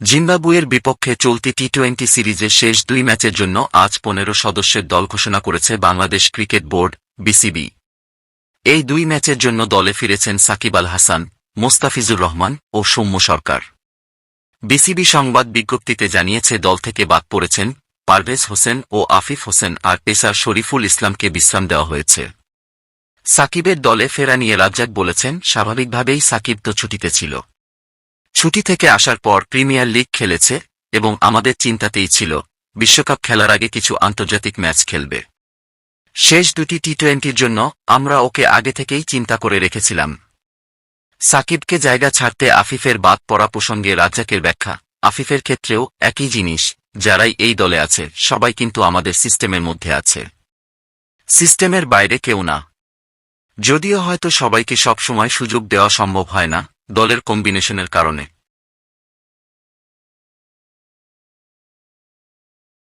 জিম্বাবুয়ের বিপক্ষে চলতি টি টোয়েন্টি সিরিজের শেষ দুই ম্যাচের জন্য আজ পনেরো সদস্যের দল ঘোষণা করেছে বাংলাদেশ ক্রিকেট বোর্ড, বিসিবি। এই দুই ম্যাচের জন্য দলে ফিরেছেন সাকিব আল হাসান, মোস্তাফিজুর রহমান ও সৌম্য সরকার। বিসিবি সংবাদ বিজ্ঞপ্তিতে জানিয়েছে, দল থেকে বাদ পড়েছেন পারভেজ হোসেন ও আফিফ হোসেন আর পেসার শরীফুল ইসলামকে বিশ্রাম দেওয়া হয়েছে। সাকিবের দলে ফেরা নিয়ে রাজ্জাক বলেছেন, স্বাভাবিকভাবেই সাকিব তো ছুটিতে ছিল। ছুটি থেকে আসার পর প্রিমিয়ার লিগ খেলেছে এবং আমাদের চিন্তাতেই ছিল, বিশ্বকাপ খেলার আগে কিছু আন্তর্জাতিক ম্যাচ খেলবে। শেষ দুটি টি টোয়েন্টির জন্য আমরা ওকে আগে থেকেই চিন্তা করে রেখেছিলাম। সাকিবকে জায়গা ছাড়তে আফিফের বাদ পড়া প্রসঙ্গে রাজ্জাকের ব্যাখ্যা, আফিফের ক্ষেত্রেও একই জিনিস, যারাই এই দলে আছে, সবাই কিন্তু আমাদের সিস্টেমের মধ্যে আছে। সিস্টেমের বাইরে কেউ না। যদিও হয়তো সবাইকে সবসময় সুযোগ দেওয়া সম্ভব হয় না দলের কম্বিনেশনের কারণে।